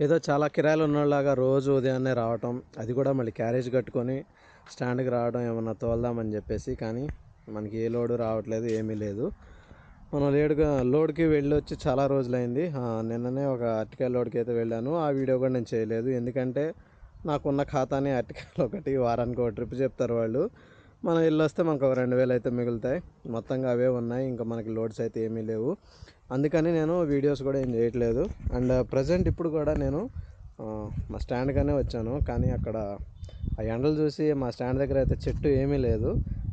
ఏదో చాలా కిరాయిలు ఉన్నలాగా రోజు ఉదయాన్నే రావటం అది కూడా మళ్ళీ క్యారేజ్ కట్టుకొని స్టాండ్కి రావడం ఏమన్నా తోలుదామని చెప్పేసి కానీ మనకి ఏ లోడు రావట్లేదు ఏమీ లేదు. మనం లేడుగా లోడ్కి వెళ్ళి వచ్చి చాలా రోజులైంది. నిన్ననే ఒక అరటికాయ లోడ్కి అయితే వెళ్ళాను. ఆ వీడియో కూడా నేను చేయలేదు. ఎందుకంటే నాకున్న ఖాతాని అరటికాయలు ఒకటి వారానికి ఒక ట్రిప్ చెప్తారు వాళ్ళు. మనం ఇల్లు వస్తే మనకు ఒక రెండు వేలు అయితే మిగులుతాయి. మొత్తంగా అవే ఉన్నాయి. ఇంకా మనకి లోడ్స్ అయితే ఏమీ లేవు. అందుకని నేను వీడియోస్ కూడా ఏం చేయట్లేదు. అండ్ ప్రజెంట్ ఇప్పుడు కూడా నేను మా స్టాండ్గానే వచ్చాను. కానీ అక్కడ ఆ ఎండలు చూసి మా స్టాండ్ దగ్గర అయితే చెట్టు ఏమీ లేదు.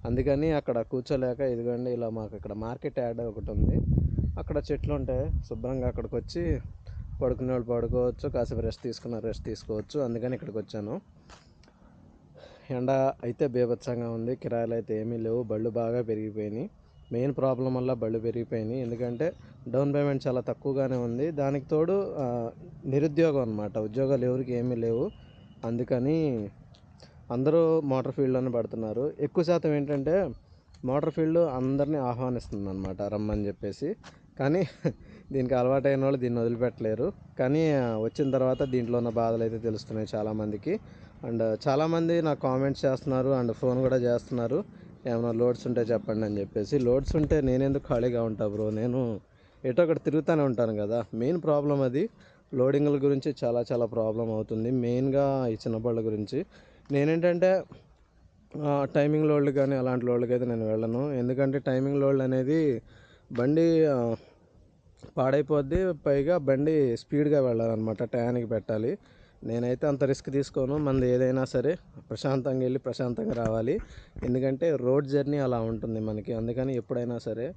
అందుకని అక్కడ కూర్చోలేక ఇదిగోండి ఇలా మాకు ఇక్కడ మార్కెట్ యాడ్ ఒకటి ఉంది. అక్కడ చెట్లు ఉంటాయి శుభ్రంగా అక్కడికి వచ్చి పడుకునే వాళ్ళు పడుకోవచ్చు కాసేపు రెస్ట్ తీసుకున్న రెస్ట్ తీసుకోవచ్చు. అందుకని ఇక్కడికి వచ్చాను. ఎండ అయితే బీభత్సంగా ఉంది. కిరాయిలు అయితే ఏమీ లేవు. బళ్ళు బాగా పెరిగిపోయినాయి. మెయిన్ ప్రాబ్లం వల్ల బళ్ళు పెరిగిపోయినాయి. ఎందుకంటే డౌన్ పేమెంట్ చాలా తక్కువగానే ఉంది. దానికి తోడు నిరుద్యోగం అనమాట ఉద్యోగాలు ఎవరికి ఏమీ లేవు. అందుకని అందరూ మోటార్ ఫీల్డ్లోనే పడుతున్నారు. ఎక్కువ శాతం ఏంటంటే మోటార్ ఫీల్డ్ అందరినీ ఆహ్వానిస్తుంది అనమాట రమ్మని చెప్పేసి. కానీ దీనికి అలవాటైన వాళ్ళు దీన్ని వదిలిపెట్టలేరు. కానీ వచ్చిన తర్వాత దీంట్లో ఉన్న బాధలు అయితే తెలుస్తున్నాయి చాలామందికి. అండ్ చాలామంది నాకు కామెంట్స్ చేస్తున్నారు అండ్ ఫోన్ కూడా చేస్తున్నారు. ఏమైనా లోడ్స్ ఉంటే చెప్పండి అని చెప్పేసి. లోడ్స్ ఉంటే నేనెందుకు ఖాళీగా ఉంటా బ్రో? నేను ఎటో ఒకటి తిరుగుతూనే ఉంటాను కదా. మెయిన్ ప్రాబ్లం అది. లోడింగ్ల గురించి చాలా చాలా ప్రాబ్లం అవుతుంది. మెయిన్గా ఈ చిన్నపళ్ళ గురించి. నేనేంటంటే టైమింగ్ లోడ్లు కానీ అలాంటి లోడ్లకి అయితే నేను వెళ్ళను. ఎందుకంటే టైమింగ్ లోడ్లు అనేది బండి పాడైపోద్ది. పైగా బండి స్పీడ్గా వెళ్ళాలన్నమాట టయానికి పెట్టాలి. నేనైతే అంత రిస్క్ తీసుకోను. మనది ఏదైనా సరే ప్రశాంతంగా వెళ్ళి ప్రశాంతంగా రావాలి. ఎందుకంటే రోడ్ జర్నీ అలా ఉంటుంది మనకి. అందుకని ఎప్పుడైనా సరే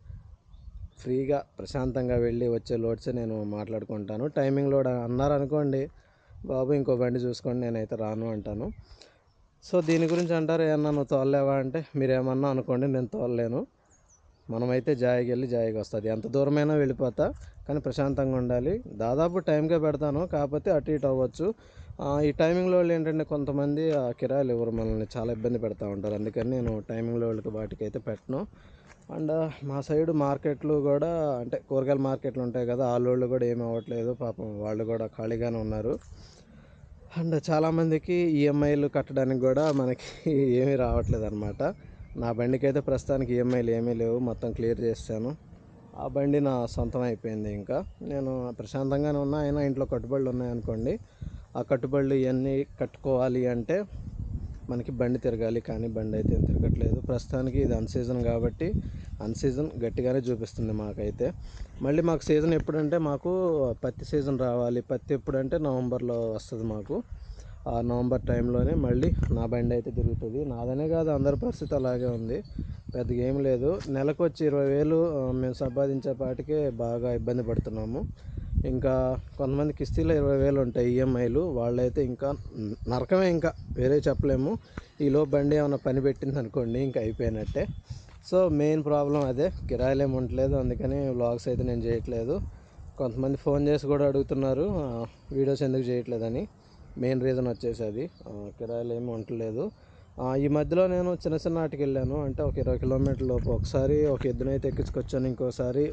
ఫ్రీగా ప్రశాంతంగా వెళ్ళి వచ్చే లోడ్సే నేను మాట్లాడుకుంటాను. టైమింగ్ లోడ్ అన్నారు అనుకోండి బాబు ఇంకో బండి చూసుకోండి నేనైతే రాను అంటాను. సో దీని గురించి అంటారు ఏమన్నా నువ్వు తోలలేవా? అంటే మీరేమన్నా అనుకోండి నేను తోలలేను. మనమైతే జాయికి వెళ్ళి జాయికి వస్తుంది. ఎంత దూరమైనా వెళ్ళిపోతా కానీ ప్రశాంతంగా ఉండాలి. దాదాపు టైంకే పెడతాను కాకపోతే అటు ఇటు అవ్వచ్చు. ఈ టైమింగ్లో వాళ్ళు ఏంటంటే కొంతమంది ఆ కిరాయిలు ఎవరు మనల్ని చాలా ఇబ్బంది పెడతా ఉంటారు. అందుకని నేను టైమింగ్లో వాళ్ళకి వాటికి అయితే పెట్టను. అండ్ మా సైడ్ మార్కెట్లు కూడా అంటే కూరగాయల మార్కెట్లు ఉంటాయి కదా వాళ్ళు కూడా ఏమి అవ్వట్లేదు. పాపం వాళ్ళు కూడా ఖాళీగానే ఉన్నారు. అండ్ చాలామందికి ఈఎంఐలు కట్టడానికి కూడా మనకి ఏమీ రావట్లేదు అనమాట నా బండికి అయితే ప్రస్తుతానికి ఈఎంఐలు ఏమీ లేవు. మొత్తం క్లియర్ చేశాను ఆ బండి నా సొంతం అయిపోయింది ఇంకా. నేను ప్రశాంతంగానే ఉన్నా. అయినా ఇంట్లో కట్టుబడులు ఉన్నాయనుకోండి. ఆ కట్టుబడులు ఇవన్నీ కట్టుకోవాలి అంటే మనకి బండి తిరగాలి. కానీ బండి అయితే ఏం తిరగట్లేదు. ప్రస్తుతానికి ఇది అన్ సీజన్ కాబట్టి అన్ సీజన్ గట్టిగానే చూపిస్తుంది మాకైతే. మళ్ళీ మాకు సీజన్ ఎప్పుడంటే మాకు పత్తి సీజన్ రావాలి. పత్తి ఎప్పుడంటే నవంబర్లో వస్తుంది మాకు. నవంబర్ టైంలోనే మళ్ళీ నా బండి అయితే తిరుగుతుంది. నాదనే కాదు అందరి పరిస్థితి అలాగే ఉంది. పెద్దగా ఏం లేదు. నెలకు వచ్చి ఇరవై వేలు మేము సంపాదించే పాటికే బాగా ఇబ్బంది పడుతున్నాము. ఇంకా కొంతమంది కిస్తీలో ఇరవై వేలు ఉంటాయి ఈఎంఐలు. వాళ్ళైతే ఇంకా నరకమే ఇంకా వేరే చెప్పలేము. ఈలో బండి ఏమైనా పని పెట్టింది అనుకోండి ఇంకా అయిపోయినట్టే. సో మెయిన్ ప్రాబ్లం అదే. కిరాయిలు ఏమి ఉండట్లేదు అందుకని వ్లాగ్స్ అయితే నేను చేయట్లేదు. కొంతమంది ఫోన్ చేసి కూడా అడుగుతున్నారు వీడియోస్ ఎందుకు చేయట్లేదని. మెయిన్ రీజన్ వచ్చేసి అది. కిరాయిలు ఏమి ఉండట్లేదు ఈ మధ్యలో నేను చిన్న చిన్న వాటికి వెళ్ళాను. అంటే ఒక ఇరవై కిలోమీటర్ల లోపు. ఒకసారి ఒక ఎద్దునైతే ఎక్కించుకొచ్చాను. ఇంకోసారి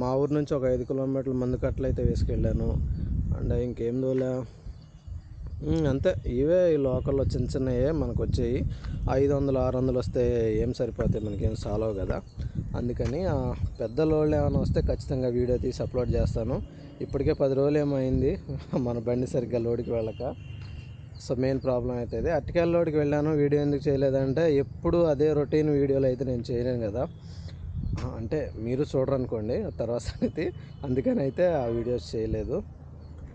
మా ఊరు నుంచి ఒక ఐదు కిలోమీటర్ల మందు కట్టలు అయితే వేసుకెళ్ళాను. అండ్ ఇంకేం దోలా? అంతే. ఇవే ఈ లోకల్లో చిన్న చిన్నవే మనకు వచ్చాయి ఐదు వందలు ఆరు వందలు వస్తే ఏం సరిపోతాయి? మనకేం సాలవు కదా. అందుకని ఆ పెద్ద ఏమైనా వస్తే ఖచ్చితంగా వీడియో తీసి అప్లోడ్ చేస్తాను. ఇప్పటికే పది రోజులు ఏమైంది మన బండి సరిగ్గా లోడ్కి వెళ్ళక. సో మెయిన్ ప్రాబ్లం అయితే ఇది అట్టికాయల లోడ్కి వెళ్ళాను. వీడియో ఎందుకు చేయలేదంటే ఎప్పుడు అదే రొటీన్ వీడియోలు అయితే నేను చేయలేను కదా. అంటే మీరు చూడరనుకోండి తర్వాత సంగతి. అందుకని అయితే ఆ వీడియోస్ చేయలేదు.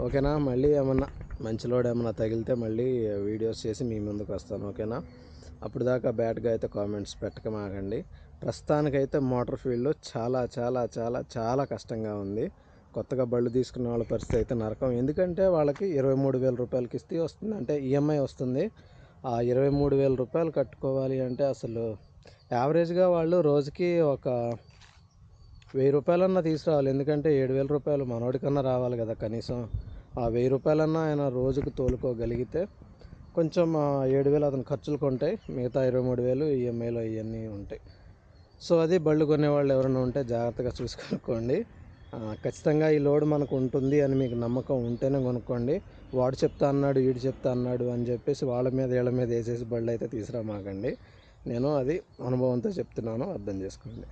ఓకేనా? మళ్ళీ ఏమన్నా మంచి లోడ్ తగిలితే మళ్ళీ వీడియోస్ చేసి మీ ముందుకు వస్తాను ఓకేనా? అప్పుడు దాకా బ్యాడ్గా అయితే కామెంట్స్ పెట్టకమాగండి ప్రస్తుతానికైతే మోటార్ ఫీల్డ్లో చాలా చాలా చాలా చాలా కష్టంగా ఉంది. కొత్తగా బళ్ళు తీసుకున్న వాళ్ళ పరిస్థితి అయితే నరకం. ఎందుకంటే వాళ్ళకి ఇరవై మూడు వేల రూపాయలకి ఇస్తే వస్తుంది అంటే ఈఎంఐ వస్తుంది. ఆ ఇరవై మూడు వేల రూపాయలు కట్టుకోవాలి అంటే అసలు యావరేజ్గా వాళ్ళు రోజుకి ఒక వెయ్యి రూపాయలన్నా తీసుకురావాలి. ఎందుకంటే ఏడు వేల రూపాయలు మనోడికన్నా రావాలి కదా కనీసం. ఆ వెయ్యి రూపాయలన్నా ఆయన రోజుకు తోలుకోగలిగితే కొంచెం ఏడు వేలు అతను ఖర్చులకు ఉంటాయి మిగతా ఇరవై మూడు వేలు ఈఎంఐలో ఇవన్నీ ఉంటాయి. సో అది బళ్ళు కొనేవాళ్ళు ఎవరైనా ఉంటే జాగ్రత్తగా చూసుకోనుకోండి. ఆ, ఖచ్చితంగా ఈ లోడ్ మనకు ఉంటుంది అని మీకు నమ్మకం ఉంటేనే కొనుక్కోండి. వాడు చెప్తా అన్నాడు వీడు చెప్తా అన్నాడు అని చెప్పేసి వాళ్ళ మీద వీళ్ళ మీద వేసేసి బళ్ళు అయితే తీసుకురామాకండి. నేను అది అనుభవంతో చెప్తున్నాను. అర్థం చేసుకోండి.